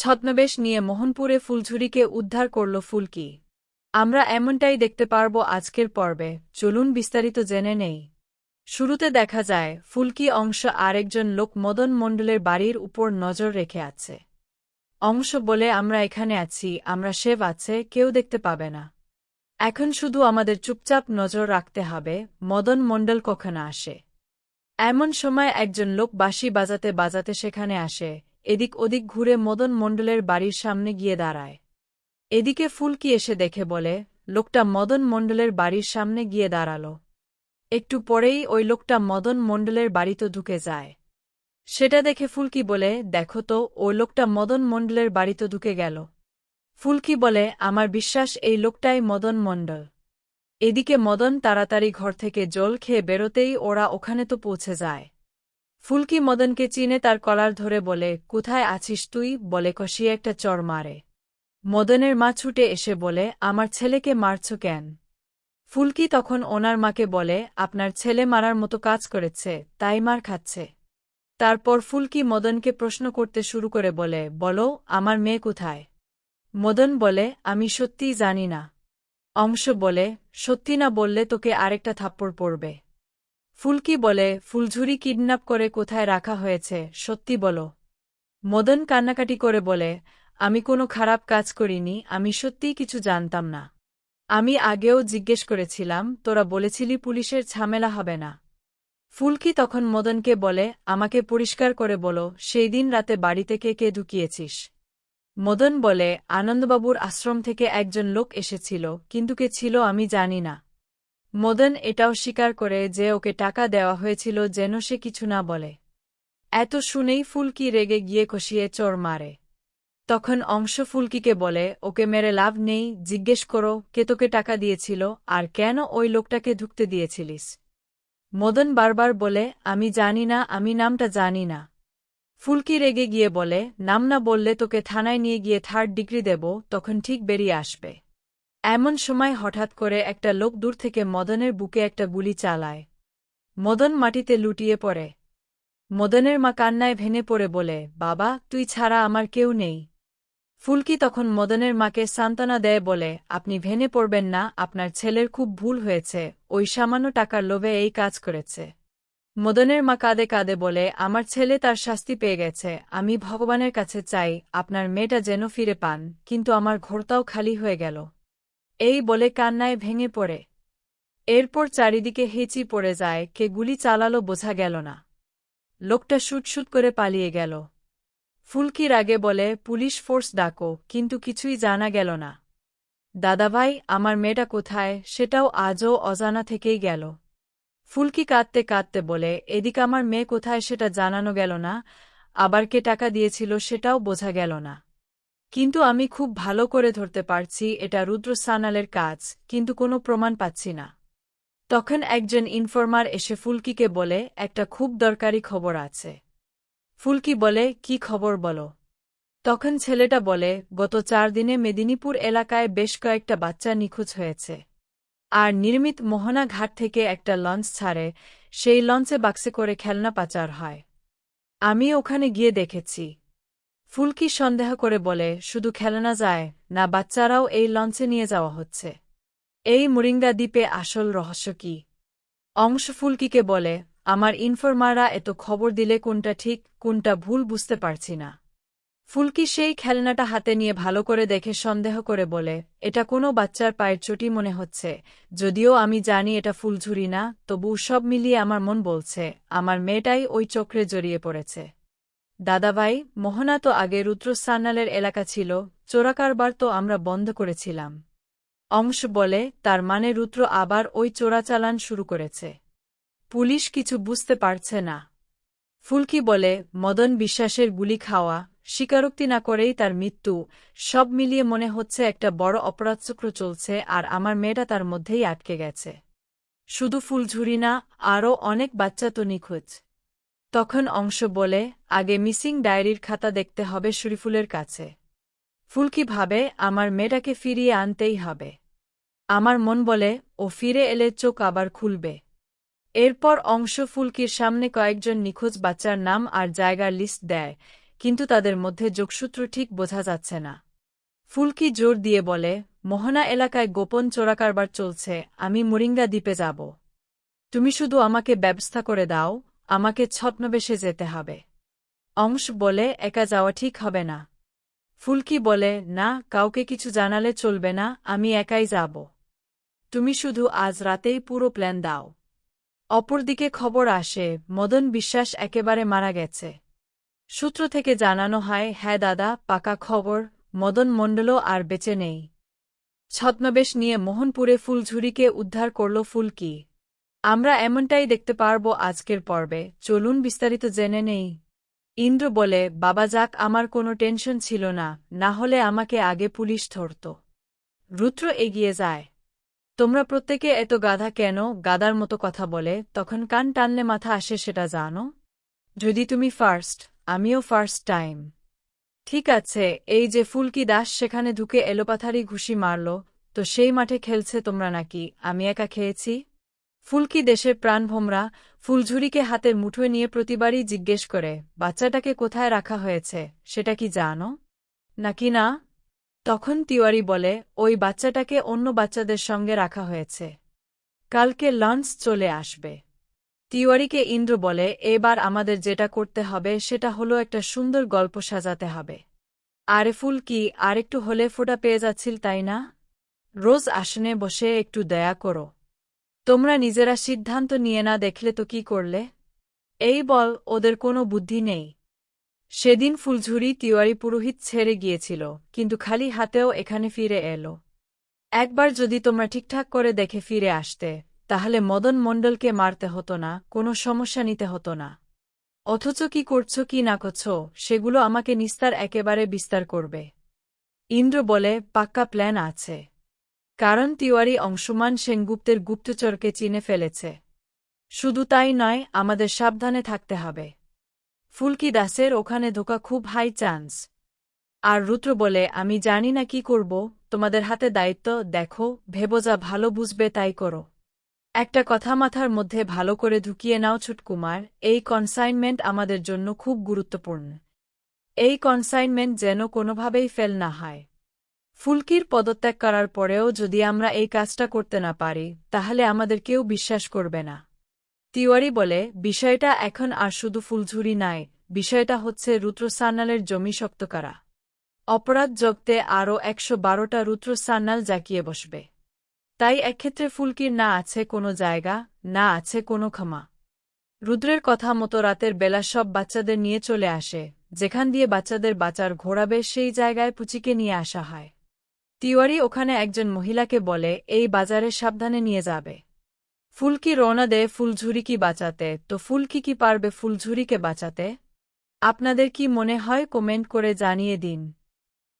ছদ্মবেশ নিয়ে মোহনপুরে ফুলঝুরিকে উদ্ধার করল ফুলকি। আমরা এমনটাই দেখতে পারব আজকের পর্বে, চলুন বিস্তারিত জেনে নেই। শুরুতে দেখা যায়, ফুলকি অংশ আরেকজন লোক মদন মণ্ডলের বাড়ির উপর নজর রেখে আছে। অংশ বলে, আমরা এখানে আছি, আমরা সেভ আছে, কেউ দেখতে পাবে না। এখন শুধু আমাদের চুপচাপ নজর রাখতে হবে, মদন মণ্ডল কখনো আসে? এমন সময় একজন লোক বাঁশি বাজাতে বাজাতে সেখানে আসে এদিক ওদিক ঘুরে মদন মণ্ডলের বাড়ির সামনে গিয়ে দাঁড়ায়। এদিকে ফুলকি এসে দেখে বলে, লোকটা মদন মণ্ডলের বাড়ির সামনে গিয়ে দাঁড়াল। একটু পরেই ওই লোকটা মদন মণ্ডলের বাড়িতে ঢুকে যায়। সেটা দেখে ফুলকি বলে, দেখো তো, ওই লোকটা মদন মণ্ডলের বাড়িতে ঢুকে গেল। ফুলকি বলে, আমার বিশ্বাস, এই লোকটাই মদন মণ্ডল। এদিকে মদন তাড়াতাড়ি ঘর থেকে জল খেয়ে বেরোতেই ওরা ওখানে তো পৌঁছে যায়। ফুলকি মদনকে চিনে তার কলার ধরে বলে, কোথায় আছিস তুই? বলে কষিয়ে একটা চর মারে। মদনের মা ছুটে এসে বলে, আমার ছেলেকে মারছ কেন? ফুলকি তখন ওনার মাকে বলে, আপনার ছেলে মারার মতো কাজ করেছে, তাই মার খাচ্ছে। তারপর ফুলকি মদনকে প্রশ্ন করতে শুরু করে বলে, বলো, আমার মেয়ে কোথায়? মদন বলে, আমি সত্যিই জানি না। অংশ বলে, সত্যি না বললে তোকে আরেকটা থাপ্পড় পড়বে। ফুলকি বলে, ফুলঝুরি কিডন্যাপ করে কোথায় রাখা হয়েছে, সত্যি বলো। মদন কান্নাকাটি করে বলে, আমি কোনো খারাপ কাজ করিনি, আমি সত্যিই কিছু জানতাম না। আমি আগেও জিজ্ঞেস করেছিলাম, তোরা বলেছিলি পুলিশের ঝামেলা হবে না। ফুলকি তখন মদনকে বলে, আমাকে পরিষ্কার করে বলো, সেই দিন রাতে বাড়ি থেকে কে ঢুকিয়েছিস? মদন বলে, আনন্দবাবুর আশ্রম থেকে একজন লোক এসেছিল, কিন্তু কে ছিল আমি জানি না। মদন এটাও স্বীকার করে যে ওকে টাকা দেওয়া হয়েছিল যেন সে কিছু না বলে। এত শুনেই ফুলকি রেগে গিয়ে কষিয়ে চোর মারে। তখন অংশ ফুলকিকে বলে, ওকে মেরে লাভ নেই, জিজ্ঞেস করো কে তোকে টাকা দিয়েছিল আর কেন ওই লোকটাকে ঢুকতে দিয়েছিলিস? মদন বারবার বলে, আমি জানি না, আমি নামটা জানি না। ফুলকি রেগে গিয়ে বলে, নাম না বললে তোকে থানায় নিয়ে গিয়ে থার্ড ডিগ্রি দেব, তখন ঠিক বেরিয়ে আসবে। এমন সময় হঠাৎ করে একটা লোক দূর থেকে মদনের বুকে একটা গুলি চালায়। মদন মাটিতে লুটিয়ে পড়ে। মদনের মা কান্নায় ভেঙে পড়ে বলে, বাবা, তুই ছাড়া আমার কেউ নেই। ফুলকি তখন মদনের মাকে সান্ত্বনা দেয় বলে, আপনি ভেঙে পড়বেন না, আপনার ছেলের খুব ভুল হয়েছে, ওই সামান্য টাকার লোভে এই কাজ করেছে। মদনের মা কাঁদে কাঁদে বলে, আমার ছেলে তার শাস্তি পেয়ে গেছে, আমি ভগবানের কাছে চাই, আপনার মেয়েটা যেন ফিরে পান, কিন্তু আমার ঘরটাও খালি হয়ে গেল। এই বলে কান্নায় ভেঙে পড়ে। এরপর চারিদিকে হেঁচি পড়ে যায়, কে গুলি চালালো বোঝা গেল না। লোকটা শুটশুট করে পালিয়ে গেল। ফুলকির আগে বলে, পুলিশ ফোর্স ডাকো, কিন্তু কিছুই জানা গেল না। দাদাভাই, আমার মেয়েটা কোথায়? সেটাও আজও অজানা থেকেই গেল। ফুলকি কাঁদতে কাঁদতে বলে, এদিক আমার মেয়ে কোথায় সেটা জানানো গেল না। আবার কে টাকা দিয়েছিল সেটাও বোঝা গেল না। কিন্তু আমি খুব ভালো করে ধরতে পারছি এটা রুদ্র সানালের কাজ, কিন্তু কোনো প্রমাণ পাচ্ছি না। তখন একজন ইনফরমার এসে ফুলকিকে বলে, একটা খুব দরকারি খবর আছে। ফুলকি বলে, কি খবর বলো? তখন ছেলেটা বলে, গত চার দিনে মেদিনীপুর এলাকায় বেশ কয়েকটা বাচ্চা নিখোঁজ হয়েছে। আর নির্মিত মোহনা ঘাট থেকে একটা লঞ্চ ছাড়ে, সেই লঞ্চে বাক্সে করে খেলনা পাচার হয়। আমি ওখানে গিয়ে দেখেছি। ফুলকি সন্দেহ করে বলে, শুধু খেলনা যায়, না বাচ্চারাও এই লঞ্চে নিয়ে যাওয়া হচ্ছে। এই মুরিঙ্গা দ্বীপে আসল রহস্য কি? অংশ ফুলকিকে বলে, আমার ইনফরমাররা এত খবর দিলে কোনটা ঠিক, কোনটা ভুল বুঝতে পারছি না। ফুলকি সেই খেলনাটা হাতে নিয়ে ভালো করে দেখে সন্দেহ করে বলে, এটা কোনো বাচ্চার পায়ের চটি মনে হচ্ছে। যদিও আমি জানি এটা ফুলঝুরি না, তবু সব মিলিয়ে আমার মন বলছে, আমার মেয়েটাই ওই চক্রে জড়িয়ে পড়েছে। দাদাভাই, মোহনা তো আগে রুদ্র রুদ্রস্থানালের এলাকা ছিল, চোরাকারবার তো আমরা বন্ধ করেছিলাম। অংশ বলে, তার মানে রুদ্র আবার ওই চোরাচালান শুরু করেছে। পুলিশ কিছু বুঝতে পারছে না। ফুলকি বলে, মদন বিশ্বাসের গুলি খাওয়া, স্বীকারোক্তি না করেই তার মৃত্যু, সব মিলিয়ে মনে হচ্ছে একটা বড় অপরাধচক্র চলছে আর আমার মেয়েটা তার মধ্যেই আটকে গেছে। শুধু ফুলঝুরি না, আরও অনেক বাচ্চা তো নিখোঁজ। তখন অংশ বলে, আগে মিসিং ডায়েরির খাতা দেখতে হবে শরীফুলের কাছে। ফুলকি ভাবে আমার মেয়েটাকে ফিরিয়ে আনতেই হবে। আমার মন বলে, ও ফিরে এলে চোখ আবার খুলবে। এরপর অংশ ফুলকির সামনে কয়েকজন নিখোঁজ বাচ্চার নাম আর জায়গার লিস্ট দেয়, কিন্তু তাদের মধ্যে যোগসূত্র ঠিক বোঝা যাচ্ছে না। ফুলকি জোর দিয়ে বলে, মোহনা এলাকায় গোপন চোরাকারবার চলছে, আমি মুরিঙ্গা দ্বীপে যাব। তুমি শুধু আমাকে ব্যবস্থা করে দাও আমাকে ছদ্মবেশে যেতে হবে। অংশ বলে, একা যাওয়া ঠিক হবে না। ফুলকি বলে, না, কাউকে কিছু জানালে চলবে না, আমি একাই যাব। তুমি শুধু আজ রাতেই পুরো প্ল্যান দাও। অপরদিকে খবর আসে, মদন বিশ্বাস একেবারে মারা গেছে। সূত্র থেকে জানানো হয় হ্যাঁ দাদা, পাকা খবর, মদন মণ্ডলও আর বেঁচে নেই। ছদ্মবেশ নিয়ে মোহনপুরে ফুলঝুরিকে উদ্ধার করল ফুলকি। আমরা এমনটাই দেখতে পারব আজকের পর্বে। চলুন বিস্তারিত জেনে নেই। ইন্দ্র বলে, বাবা যাক, আমার কোনো টেনশন ছিল না না হলে আমাকে আগে পুলিশ ধরত। রুদ্র এগিয়ে যায়। তোমরা প্রত্যেকে এত গাধা কেন? গাদার মতো কথা বলে। তখন কান টানলে মাথা আসে সেটা জানো? যদি তুমি ফার্স্ট আমিও ফার্স্ট টাইম ঠিক আছে, এই যে ফুলকি দাস সেখানে ঢুকে এলোপাথারি ঘুষি মারল, তো সেই মাঠে খেলছে তোমরা নাকি? আমি একা খেয়েছি? ফুলকি দেশের প্রাণভোমরা ফুলঝুরিকে হাতের মুঠোয় নিয়ে প্রতিবারই জিজ্ঞেস করে, বাচ্চাটাকে কোথায় রাখা হয়েছে? সেটা কি জানো? নাকি না? তখন তিওয়ারি বলে, ওই বাচ্চাটাকে অন্য বাচ্চাদের সঙ্গে রাখা হয়েছে। কালকে লঞ্চ চলে আসবে। তিওয়ারিকে ইন্দ্র বলে, এবার আমাদের যেটা করতে হবে, সেটা হলো একটা সুন্দর গল্প সাজাতে হবে। আরে ফুল কি আরেকটু হলে ফোটা পেয়ে যাচ্ছিল, তাই না? রোজ আসনে বসে একটু দয়া করো। তোমরা নিজেরা সিদ্ধান্ত নিয়ে না দেখলে তো কি করলে? এই বল, ওদের কোনো বুদ্ধি নেই। সেদিন ফুলঝুরি তিওয়ারি পুরোহিত ছেড়ে গিয়েছিল, কিন্তু খালি হাতেও এখানে ফিরে এলো। একবার যদি তোমরা ঠিকঠাক করে দেখে ফিরে আসতে, তাহলে মদন মণ্ডলকে মারতে হতো না, কোনো সমস্যা নিতে হতো না। অথচ কি করছ কি না করছ, সেগুলো আমাকে নিস্তার একেবারে বিস্তার করবে। ইন্দ্র বলে, পাক্কা প্ল্যান আছে। কারণ তিওয়ারি অংশমান সেনগুপ্তের গুপ্তচরকে চিনে ফেলেছে। শুধু তাই নয়, আমাদের সাবধানে থাকতে হবে। ফুলকি দাসের ওখানে ধোকা খুব হাই চান্স। আর রুদ্র বলে, আমি জানি না কি করব, তোমাদের হাতে দায়িত্ব, দেখো, ভেবো যা ভালো বুঝবে তাই করো। একটা কথা মাথার মধ্যে ভালো করে ঢুকিয়ে নাও ছুটকুমার এই কনসাইনমেন্ট আমাদের জন্য খুব গুরুত্বপূর্ণ। এই কনসাইনমেন্ট যেন কোনোভাবেই ফেল না হয়। ফুলকির পদত্যাগ করার পরেও যদি আমরা এই কাজটা করতে না পারি, তাহলে আমাদের কেউ বিশ্বাস করবে না। তিওয়ারি বলে, বিষয়টা এখন আর শুধু ফুলঝুরি নাই, বিষয়টা হচ্ছে রুদ্রসান্নালের জমি শক্ত করা। অপরাধ জগতে আরও একশো বারোটা রুদ্রসান্নাল জাকিয়ে বসবে। তাই একক্ষেত্রে ফুলকির না আছে কোনো জায়গা, না আছে কোনো ক্ষমা। রুদ্রের কথা মতো রাতের বেলা সব বাচ্চাদের নিয়ে চলে আসে, যেখান দিয়ে বাচ্চাদের বাঁচার ঘোরাবে সেই জায়গায় পুচিকে নিয়ে আসা হয়। তিওয়ারি ওখানে একজন মহিলাকে বলে, এই বাজারে সাবধানে নিয়ে যাবে। ফুলকি রওনা দেয় ফুলঝুরিকি বাঁচাতে। তো ফুলকি কি পারবে ফুলঝুরিকে বাঁচাতে? আপনাদের কি মনে হয়? কমেন্ট করে জানিয়ে দিন।